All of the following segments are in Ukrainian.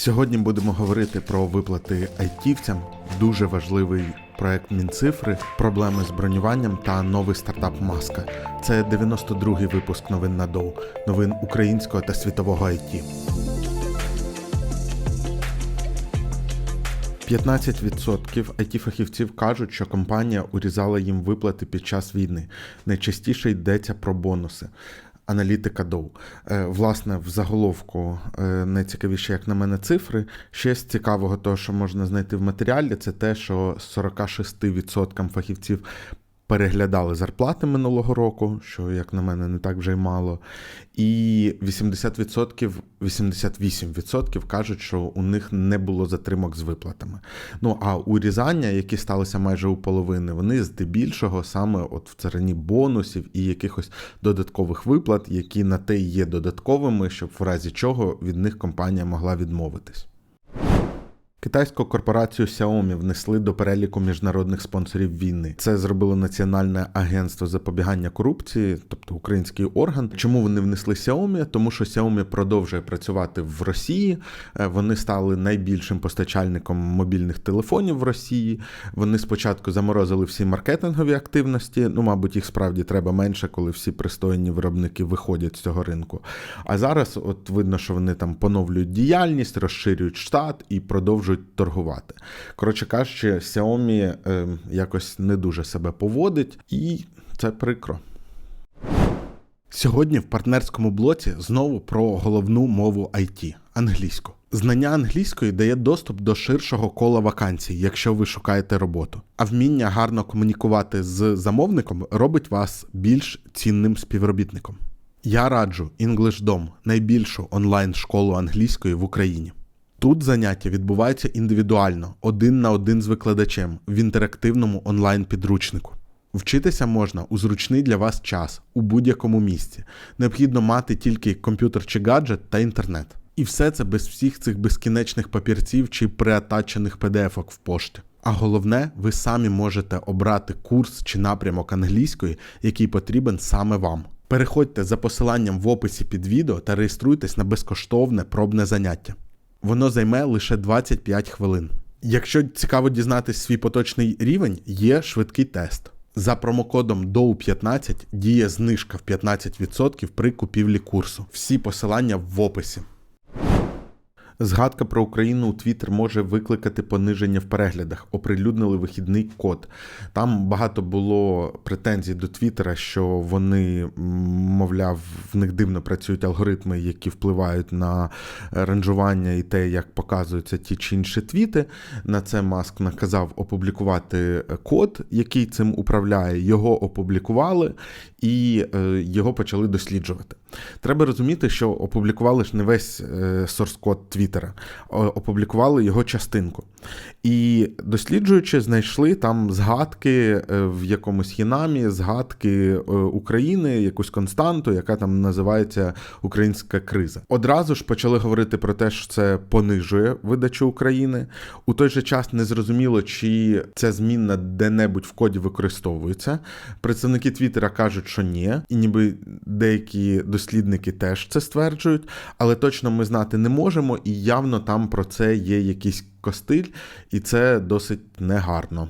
Сьогодні будемо говорити про виплати айтівцям, дуже важливий проект Мінцифри, проблеми з бронюванням та новий стартап Маска. Це 92-й випуск новин на доу, новин українського та світового IT. 15% IT-фахівців кажуть, що компанія урізала їм виплати під час війни. Найчастіше йдеться про бонуси. Аналітика Доу. Е, Власне, в заголовку е, найцікавіше, як на мене, цифри. Ще з цікавого, того, що можна знайти в матеріалі, це те, що 46% фахівців переглядали зарплати минулого року, що, як на мене, не так вже й мало. І 80%, 88% кажуть, що у них не було затримок з виплатами. Ну а урізання, які сталися майже у половини, вони здебільшого саме от в царині бонусів і якихось додаткових виплат, які на те є додатковими, щоб в разі чого від них компанія могла відмовитись. Китайську корпорацію Xiaomi внесли до переліку міжнародних спонсорів війни. Це зробило Національне агентство запобігання корупції, тобто український орган. Чому вони внесли Xiaomi? Тому що Xiaomi продовжує працювати в Росії. Е, Вони стали найбільшим постачальником мобільних телефонів в Росії. Вони спочатку заморозили всі маркетингові активності. Ну, мабуть, їх справді треба менше, коли всі пристойні виробники виходять з цього ринку. А зараз, от видно, що вони там поновлюють діяльність, розширюють штат і продовжують торгувати. Коротше кажучи, Xiaomi е, якось не дуже себе поводить, і це прикро. Сьогодні в партнерському блоці знову про головну мову IT англійську. Знання англійської дає доступ до ширшого кола вакансій, якщо ви шукаєте роботу. А вміння гарно комунікувати з замовником робить вас більш цінним співробітником. Я раджу EnglishDom – найбільшу онлайн-школу англійської в Україні. Тут заняття відбуваються індивідуально, один на один з викладачем в інтерактивному онлайн-підручнику. Вчитися можна у зручний для вас час у будь-якому місці. Необхідно мати тільки комп'ютер чи гаджет та інтернет. І все це без всіх цих безкінечних папірців чи преатачених PDF-ок в пошті. А головне, ви самі можете обрати курс чи напрямок англійської, який потрібен саме вам. Переходьте за посиланням в описі під відео та реєструйтесь на безкоштовне пробне заняття. Воно займе лише 25 хвилин. Якщо цікаво дізнатись свій поточний рівень, є швидкий тест. За промокодом DOW15 діє знижка в 15% при купівлі курсу. Всі посилання в описі. Згадка про Україну у Твіттер може викликати пониження в переглядах. Оприлюднили вихідний код. Там багато було претензій до Твіттера, що вони, мовляв, в них дивно працюють алгоритми, які впливають на ранжування і те, як показуються ті чи інші твіти. На це Маск наказав опублікувати код, який цим управляє. Його опублікували і е, його почали досліджувати. Треба розуміти, що опублікували ж не весь е, сорс-код Твіттера, опублікували його частинку. І досліджуючи, знайшли там згадки е, в якомусь Єнамі, згадки е, України, якусь константу, яка там називається Українська криза. Одразу ж почали говорити про те, що це понижує видачу України. У той же час не зрозуміло, чи ця зміна де-небудь в коді використовується. Представники Твіттера кажуть, що ні, і ніби деякі дослідники теж це стверджують, але точно ми знати не можемо, і явно там про це є якийсь костиль, і це досить негарно.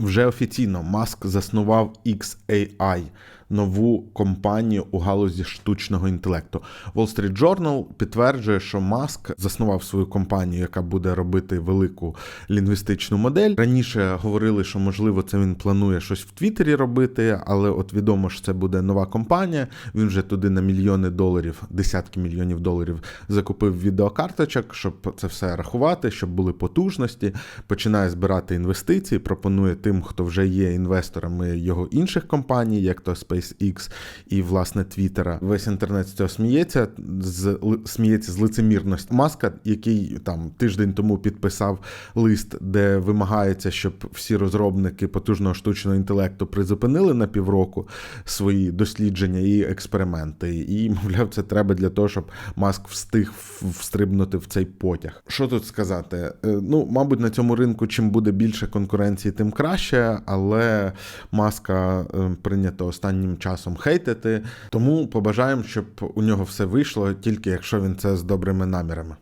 Вже офіційно Маск заснував XAI, нову компанію у галузі штучного інтелекту. Wall Street Journal підтверджує, що Маск заснував свою компанію, яка буде робити велику лінгвістичну модель. Раніше говорили, що можливо це він планує щось в Твіттері робити, але от відомо, що це буде нова компанія. Він вже туди на мільйони доларів, десятки мільйонів доларів закупив відеокарточок, щоб це все рахувати, щоб були потужності. Починає збирати інвестиції, пропонує тим, хто вже є інвесторами його інших компаній, як то SpaceX і власне Твіттера. Весь інтернет з цього сміється, з сміється з лицемірності Маска, який там тиждень тому підписав лист, де вимагається, щоб всі розробники потужного штучного інтелекту призупинили на півроку свої дослідження і експерименти. І, мовляв, це треба для того, щоб Маск встиг встрибнути в цей потяг. Що тут сказати? Е, Ну, мабуть, на цьому ринку чим буде більше конкуренції, тим краще, але маска е, прийнято останнім часом хейтити. Тому побажаємо, щоб у нього все вийшло, тільки якщо він це з добрими намірами.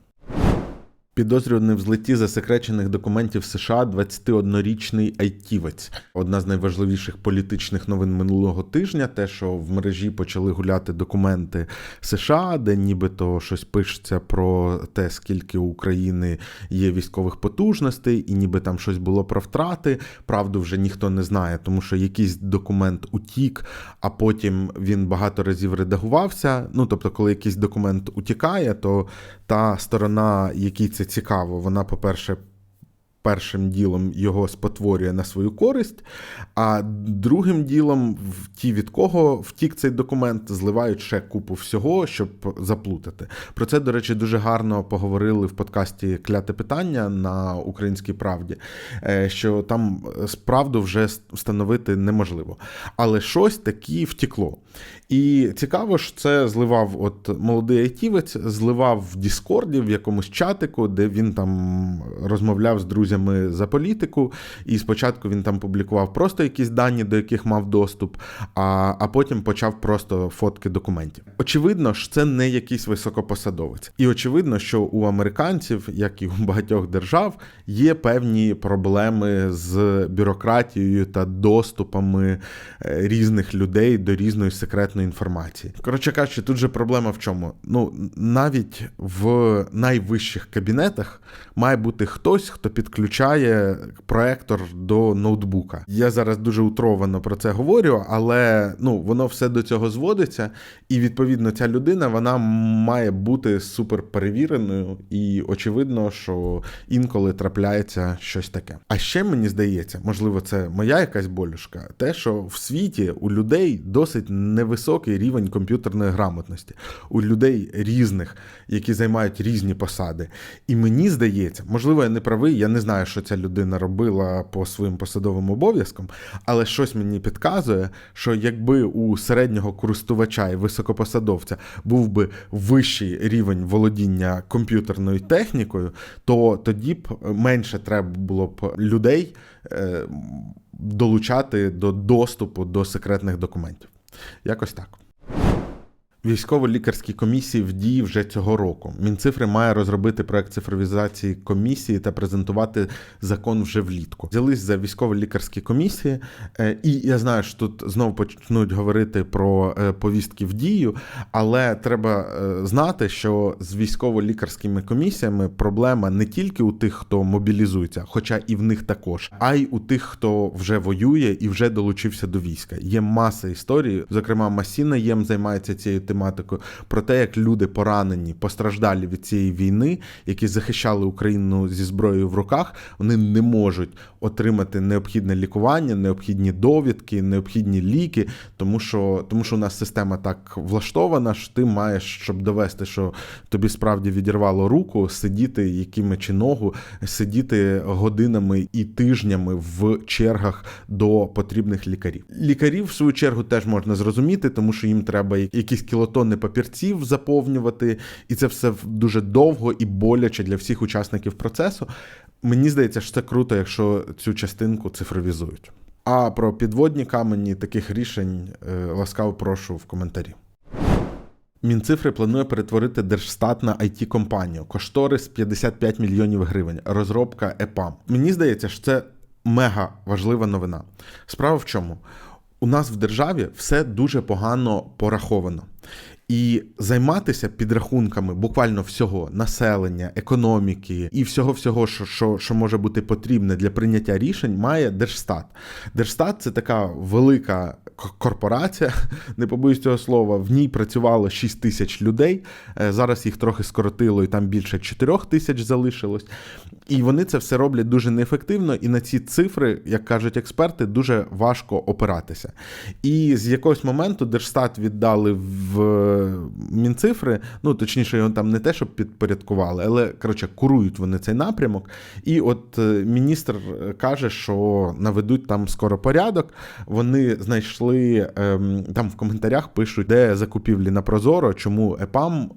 Підозрюваний в злитті засекречених документів США 21-річний айтівець. Одна з найважливіших політичних новин минулого тижня, те, що в мережі почали гуляти документи США, де нібито щось пишеться про те, скільки у України є військових потужностей, і ніби там щось було про втрати. Правду вже ніхто не знає, тому що якийсь документ утік, а потім він багато разів редагувався. Ну тобто, коли якийсь документ утікає, то та сторона, якій це цікаво, вона, по-перше, першим ділом його спотворює на свою користь, а другим ділом, ті, від кого втік цей документ, зливають ще купу всього, щоб заплутати. Про це, до речі, дуже гарно поговорили в подкасті Кляте питання на Українській правді, е, що там справду вже встановити неможливо. Але щось таки втікло. І цікаво ж, це зливав от молодий айтівець, зливав в Діскорді в якомусь чатику, де він там розмовляв з друзями за політику. І спочатку він там публікував просто якісь дані, до яких мав доступ, а а потім почав просто фотки документів. Очевидно ж, це не якийсь високопосадовець. І очевидно, що у американців, як і у багатьох держав, є певні проблеми з бюрократією та доступами е, різних людей до різної секретної інформації. Коротше кажучи, тут же проблема в чому? Ну навіть в найвищих кабінетах має бути хтось, хто підключає проектор до ноутбука. Я зараз дуже утровано про це говорю, але ну воно все до цього зводиться, і відповідно ця людина вона має бути супер перевіреною, і очевидно, що інколи трапляється щось таке. А ще мені здається, можливо, це моя якась болюшка, те, що в світі у людей досить невисокий рівень комп'ютерної грамотності, у людей різних, які займають різні посади. І мені здається, можливо, я не правий, я не знаю, що ця людина робила по своїм посадовим обов'язкам, але щось мені підказує, що якби у середнього користувача і високопосадовця був би вищий рівень володіння комп'ютерною технікою, то тоді б менше треба було б людей е, долучати до доступу до секретних документів. Якось так. Військово-лікарські комісії в дії вже цього року. Мінцифри має розробити проект цифровізації комісії та презентувати закон вже влітку. Взялись за військово-лікарські комісії, е, і я знаю, що тут знову почнуть говорити про е, повістки в дію, але треба е, знати, що з військово-лікарськими комісіями проблема не тільки у тих, хто мобілізується, хоча і в них також, а й у тих, хто вже воює і вже долучився до війська. Є маса історій, зокрема, Масіна Єм займається цією тематикою, про те, як люди поранені, постраждалі від цієї війни, які захищали Україну зі зброєю в руках, вони не можуть отримати необхідне лікування, необхідні довідки, необхідні ліки, тому що тому що у нас система так влаштована, що ти маєш, щоб довести, що тобі справді відірвало руку, сидіти якими чи ногу, сидіти годинами і тижнями в чергах до потрібних лікарів. Лікарів, в свою чергу, теж можна зрозуміти, тому що їм треба якісь кілотонни папірців заповнювати, і це все дуже довго і боляче для всіх учасників процесу. Мені здається, що це круто, якщо цю частинку цифровізують. А про підводні камені таких рішень е, ласкаво прошу в коментарі. Мінцифри планує перетворити Держстат на it компанію кошторис 55 мільйонів гривень, розробка ЕПАМ. Мені здається, що це мега важлива новина. Справа в чому? У нас в державі все дуже погано пораховано. І займатися підрахунками буквально всього населення, економіки і всього, всього, що що, що може бути потрібне для прийняття рішень, має Держстат. Держстат це така велика корпорація, не побоюсь цього слова. В ній працювало 6 тисяч людей. Е, зараз їх трохи скоротило, і там більше 4 тисяч залишилось. І вони це все роблять дуже неефективно. І на ці цифри, як кажуть експерти, дуже важко опиратися. І з якогось моменту Держстат віддали в. Мінцифри, ну точніше, його там не те, щоб підпорядкували, але коротше курують вони цей напрямок. І от е, міністр каже, що наведуть там скоро порядок. Вони знайшли ем, там в коментарях пишуть, де закупівлі на Прозоро, чому ЕПАМ е,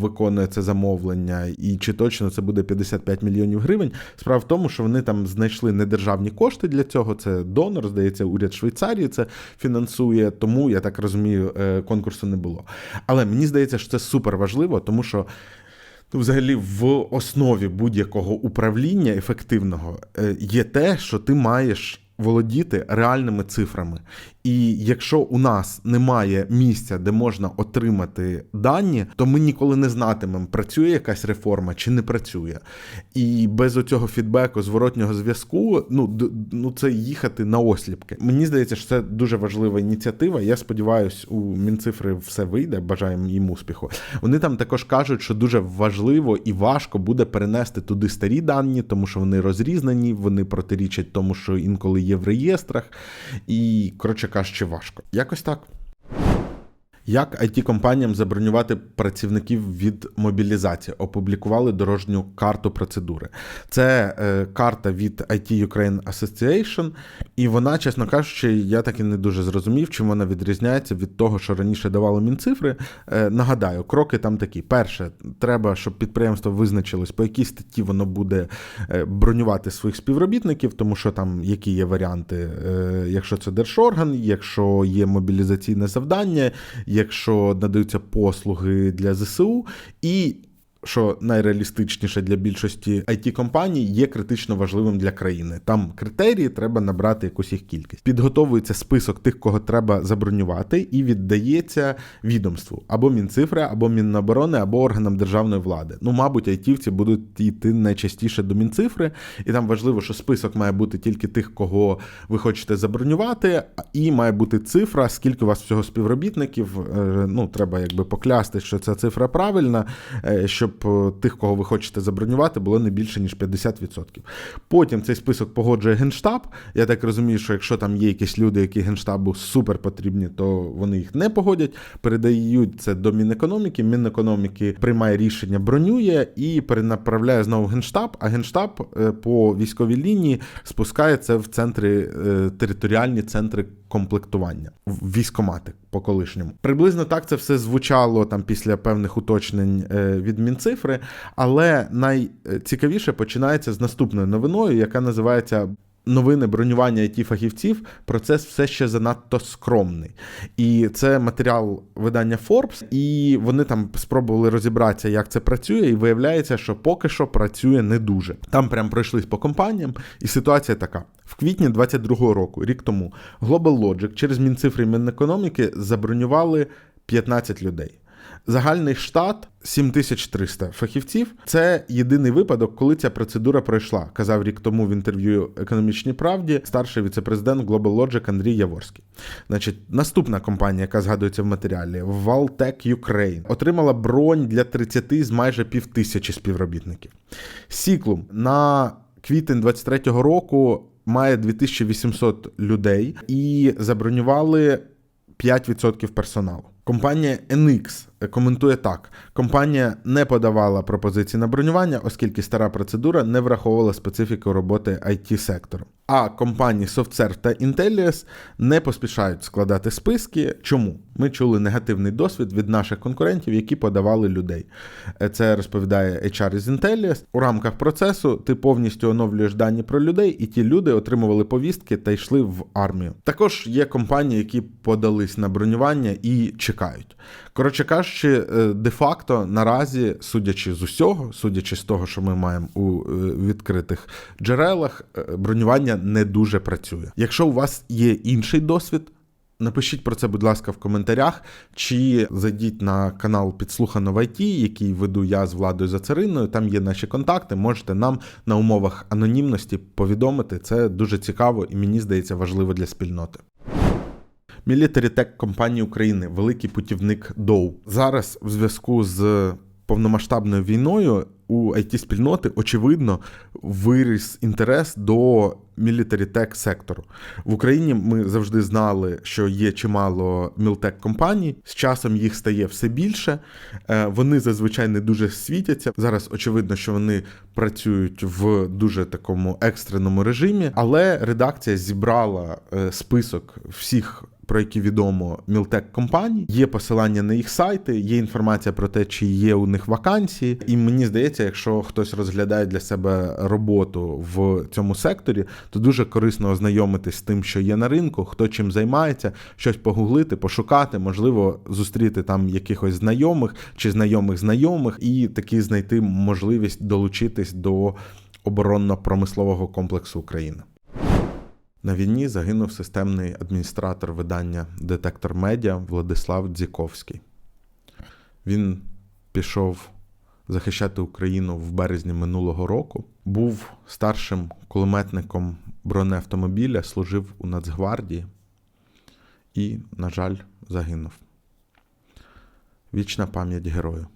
виконує це замовлення, і чи точно це буде 55 мільйонів гривень. Справа в тому, що вони там знайшли недержавні кошти для цього. Це донор, здається, уряд Швейцарії це фінансує. Тому я так розумію, е, конкурсу не було. Але мені здається, що це супер важливо, тому що. Ну, взагалі, в основі будь-якого управління ефективного е, є те, що ти маєш володіти реальними цифрами. І якщо у нас немає місця, де можна отримати дані, то ми ніколи не знатимемо, працює якась реформа чи не працює. І без оцього фідбеку, зворотнього зв'язку, ну, ну це їхати на осліпки. Мені здається, що це дуже важлива ініціатива. Я сподіваюся, у Мінцифри все вийде. Бажаємо їм успіху. Вони там також кажуть, що дуже важливо і важко буде перенести туди старі дані, тому що вони розрізнені, вони протирічать тому, що інколи є в реєстрах, і коротше кажучи, важко. Якось так. Як it компаніям забронювати працівників від мобілізації? Опублікували дорожню карту процедури. Це е, карта від IT Ukraine Association, і вона, чесно кажучи, я так і не дуже зрозумів, чим вона відрізняється від того, що раніше давали мінцифри. Е, нагадаю, кроки там такі: перше, треба, щоб підприємство визначилось, по якій статті воно буде е, бронювати своїх співробітників, тому що там які є варіанти, е, якщо це держорган, якщо є мобілізаційне завдання якщо надаються послуги для ЗСУ, і що найреалістичніше для більшості it компаній є критично важливим для країни. Там критерії треба набрати якусь їх кількість. Підготовується список тих, кого треба забронювати, і віддається відомству або Мінцифри, або Міноборони, або органам державної влади. Ну, мабуть, айтівці будуть йти найчастіше до Мінцифри, і там важливо, що список має бути тільки тих, кого ви хочете забронювати, і має бути цифра, скільки у вас всього співробітників. Е, Ну, треба якби поклясти, що ця цифра правильна, е, щоб е, тих, кого ви хочете забронювати, було не більше ніж 50%. Потім цей список погоджує генштаб. Я так розумію, що якщо там є якісь люди, які генштабу супер потрібні, то вони їх не погодять. Передають це до Мінекономіки. Мінекономіки приймає рішення, бронює і перенаправляє знову генштаб. А генштаб е, по військовій лінії спускає це в центри е, територіальні центри комплектування військомати по колишньому. Приблизно так це все звучало там після певних уточнень е, від Мінцифри, але найцікавіше починається з наступною новиною, яка називається. Новини бронювання it фахівців процес все ще занадто скромний. І це матеріал видання Forbes, і вони там спробували розібратися, як це працює, і виявляється, що поки що працює не дуже. Там прям пройшлись по компаніям, і ситуація така: в квітні 22-го року, рік тому, Global Logic через Мінцифри і Мінекономіки забронювали 15 людей. Загальний штат 7300 фахівців. Це єдиний випадок, коли ця процедура пройшла, казав рік тому в інтерв'ю економічній правді старший віцепрезидент Global Logic Андрій Яворський. Значить, наступна компанія, яка згадується в матеріалі, Valtech Ukraine, отримала бронь для 30 з майже півтисячі співробітників. Сіклум на квітень 23-го року має 2800 людей і забронювали 5% персоналу. Компанія NX коментує так: компанія не подавала пропозиції на бронювання, оскільки стара процедура не враховувала специфіку роботи it сектору. А компанії SoftServe та Intellias не поспішають складати списки. Чому? Ми чули негативний досвід від наших конкурентів, які подавали людей. Це розповідає HR із Intellias. У рамках процесу ти повністю оновлюєш дані про людей, і ті люди отримували повістки та йшли в армію. Також є компанії, які подались на бронювання і чекають. Коротше кажучи, де-факто наразі, судячи з усього, судячи з того, що ми маємо у відкритих джерелах, бронювання не дуже працює. Якщо у вас є інший досвід. Напишіть про це, будь ласка, в коментарях, чи зайдіть на канал Підслухано в ІТ, який веду я з Владою Зацариною. Там є наші контакти. Можете нам на умовах анонімності повідомити. Це дуже цікаво і мені здається важливо для спільноти. Military Tech компанії України, великий путівник Доу. Зараз в зв'язку з повномасштабною війною у it спільноти очевидно виріс інтерес до Tech сектору. В Україні ми завжди знали, що є чимало мілтек компаній. З часом їх стає все більше. Вони зазвичай не дуже світяться. Зараз очевидно, що вони працюють в дуже такому екстреному режимі, але редакція зібрала список всіх про які відомо мілтек компаній. Є посилання на їх сайти, є інформація про те, чи є у них вакансії. І мені здається, якщо хтось розглядає для себе роботу в цьому секторі, то дуже корисно ознайомитись з тим, що є на ринку, хто чим займається, щось погуглити, пошукати, можливо, зустріти там якихось знайомих чи знайомих знайомих, і таки знайти можливість долучитись до оборонно-промислового комплексу України. На війні загинув системний адміністратор видання Детектор Медіа Владислав Дзіковський. Він пішов захищати Україну в березні минулого року, був старшим кулеметником бронеавтомобіля, служив у Нацгвардії і, на жаль, загинув. Вічна пам'ять герою.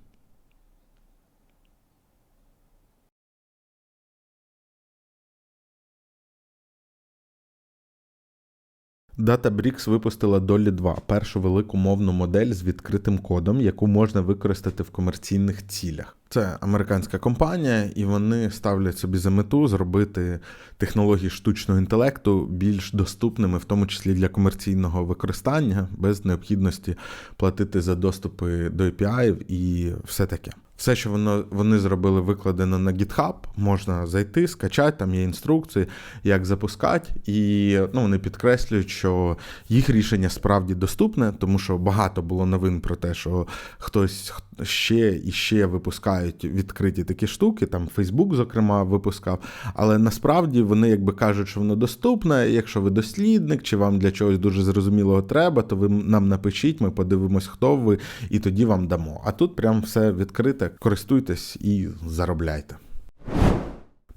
Databricks випустила Dolly 2, першу велику мовну модель з відкритим кодом, яку можна використати в комерційних цілях. Це американська компанія, і вони ставлять собі за мету зробити технології штучного інтелекту більш доступними, в тому числі для комерційного використання, без необхідності платити за доступи до API і все таке. Все, що воно вони зробили, викладено на GitHub, можна зайти, скачати, там є інструкції, як запускати, і ну, вони підкреслюють, що їх рішення справді доступне, тому що багато було новин про те, що хтось ще і ще випускають відкриті такі штуки. Там Facebook, зокрема, випускав. Але насправді вони якби кажуть, що воно доступне. Якщо ви дослідник, чи вам для чогось дуже зрозумілого треба, то ви нам напишіть, ми подивимось, хто ви, і тоді вам дамо. А тут прям все відкрите, користуйтесь і заробляйте.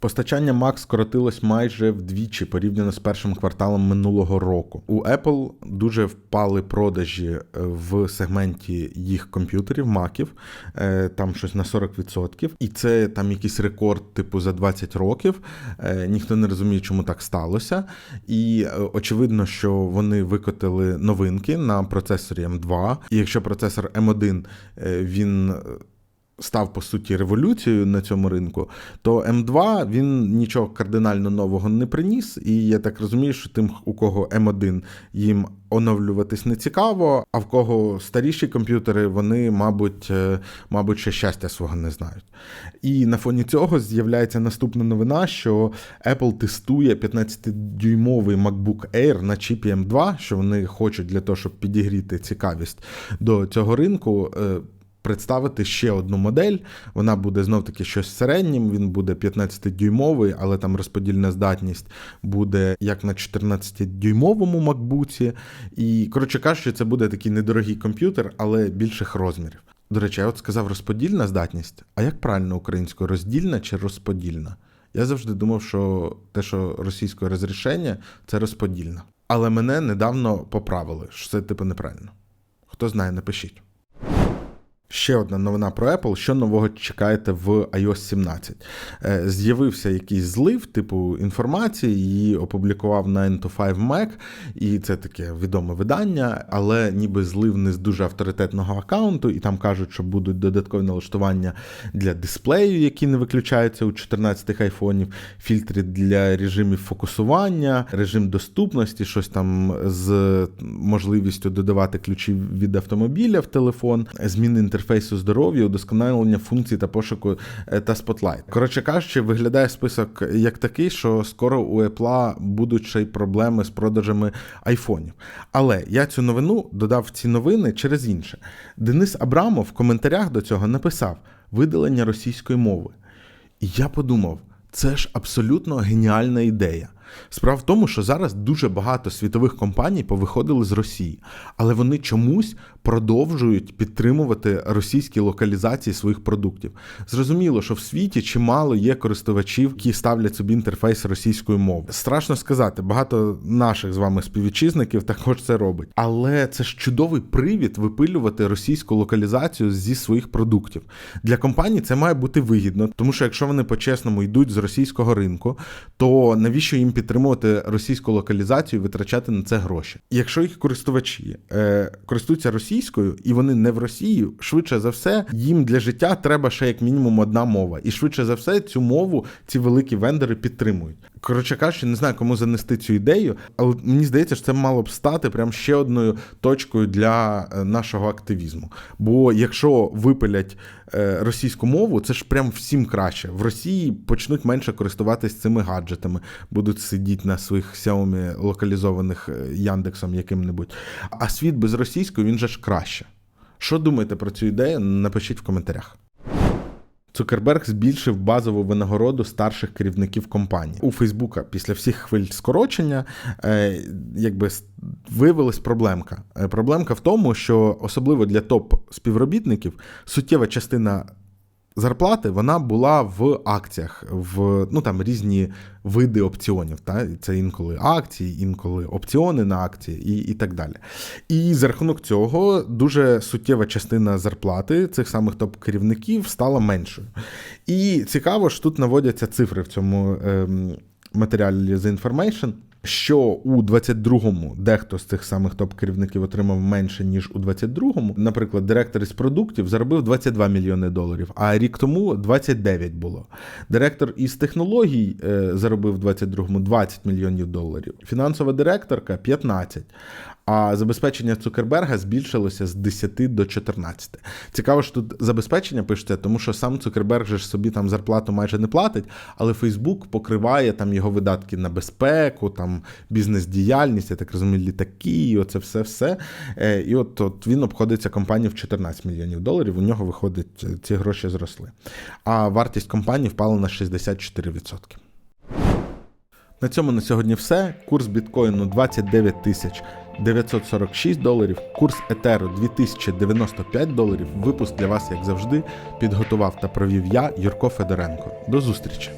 Постачання Mac скоротилось майже вдвічі порівняно з першим кварталом минулого року. У Apple дуже впали продажі е, в сегменті їх комп'ютерів, маків, е, там щось на 40%. І це там якийсь рекорд, типу, за 20 років. Е, ніхто не розуміє, чому так сталося. І очевидно, що вони викотили новинки на процесорі M2. І якщо процесор M1 він став по суті революцією на цьому ринку, то М2 він нічого кардинально нового не приніс. І я так розумію, що тим, у кого М1 їм оновлюватись не цікаво, а в кого старіші комп'ютери, вони, мабуть, е, мабуть, ще щастя свого не знають. І на фоні цього з'являється наступна новина, що Apple тестує 15-дюймовий MacBook Air на чіпі M2, що вони хочуть для того, щоб підігріти цікавість до цього ринку. Представити ще одну модель. Вона буде знов-таки щось середнім, він буде 15-дюймовий, але там розподільна здатність буде як на 14-дюймовому макбуці. І, коротше кажучи, це буде такий недорогий комп'ютер, але більших розмірів. До речі, я от сказав розподільна здатність. А як правильно українською роздільна чи розподільна? Я завжди думав, що те, що російське розрішення, це розподільна. Але мене недавно поправили, що це типу неправильно. Хто знає, напишіть. Ще одна новина про Apple. Що нового чекаєте в iOS 17? Е, з'явився якийсь злив, типу інформації, її опублікував 9 to 5 Mac, і це таке відоме видання, але ніби злив не з дуже авторитетного аккаунту, і там кажуть, що будуть додаткові налаштування для дисплею, які не виключаються у 14 айфонів, фільтри для режимів фокусування, режим доступності, щось там з можливістю додавати ключі від автомобіля в телефон, зміни інтерфейсу здоров'я, удосконалення функцій та пошуку е, та Spotlight. Коротше кажучи, виглядає список як такий, що скоро у Apple будуть ще й проблеми з продажами айфонів. Але я цю новину додав ці новини через інше. Денис Абрамов в коментарях до цього написав видалення російської мови. І я подумав, це ж абсолютно геніальна ідея. Справа в тому, що зараз дуже багато світових компаній повиходили з Росії, але вони чомусь продовжують підтримувати російські локалізації своїх продуктів. Зрозуміло, що в світі чимало є користувачів, які ставлять собі інтерфейс російською мовою. Страшно сказати, багато наших з вами співвітчизників також це робить. Але це ж чудовий привід випилювати російську локалізацію зі своїх продуктів. Для компаній це має бути вигідно, тому що якщо вони по-чесному йдуть з російського ринку, то навіщо їм підтримувати російську локалізацію і витрачати на це гроші? Якщо їх користувачі е, користуються російською і вони не в Росії, швидше за все, їм для життя треба ще як мінімум одна мова. І швидше за все, цю мову ці великі вендори підтримують. Коротше кажучи, не знаю, кому занести цю ідею, але мені здається, що це мало б стати прям ще одною точкою для е, нашого активізму. Бо якщо випилять е, російську мову, це ж прям всім краще. В Росії почнуть менше користуватись цими гаджетами, будуть сидіти на своїх Xiaomi локалізованих е, Яндексом яким-небудь. А світ без російської він же ж краще. Що думаєте про цю ідею? Напишіть в коментарях. Цукерберг збільшив базову винагороду старших керівників компанії. У Фейсбука після всіх хвиль скорочення е, якби виявилась проблемка. Е, Проблемка в тому, що особливо для топ-співробітників суттєва частина зарплати вона була в акціях, в ну там різні види опціонів. Та? Це інколи акції, інколи опціони на акції і, і так далі. І за рахунок цього дуже суттєва частина зарплати цих самих топ-керівників стала меншою. І цікаво, що тут наводяться цифри в цьому ем, матеріалі The Information. Що у 22-му дехто з цих самих топ-керівників отримав менше, ніж у 22-му. Наприклад, директор із продуктів заробив 22 мільйони доларів, а рік тому 29 було. Директор із технологій е, заробив в 22-му 20 мільйонів доларів. Фінансова директорка 15. А забезпечення Цукерберга збільшилося з 10 до 14. Цікаво, що тут забезпечення пишеться, тому що сам Цукерберг же ж собі там зарплату майже не платить, але Фейсбук покриває там його видатки на безпеку, там бізнес-діяльність, я так розумію, літаки, оце все все. Е, І от, от він обходиться компанії в 14 мільйонів доларів. У нього виходить, ці гроші зросли. А вартість компанії впала на 64%. На цьому на сьогодні все. Курс біткоїну 29 тисяч 946 доларів, курс етеру 2095 доларів. Випуск для вас, як завжди, підготував та провів я, Юрко Федоренко. До зустрічі!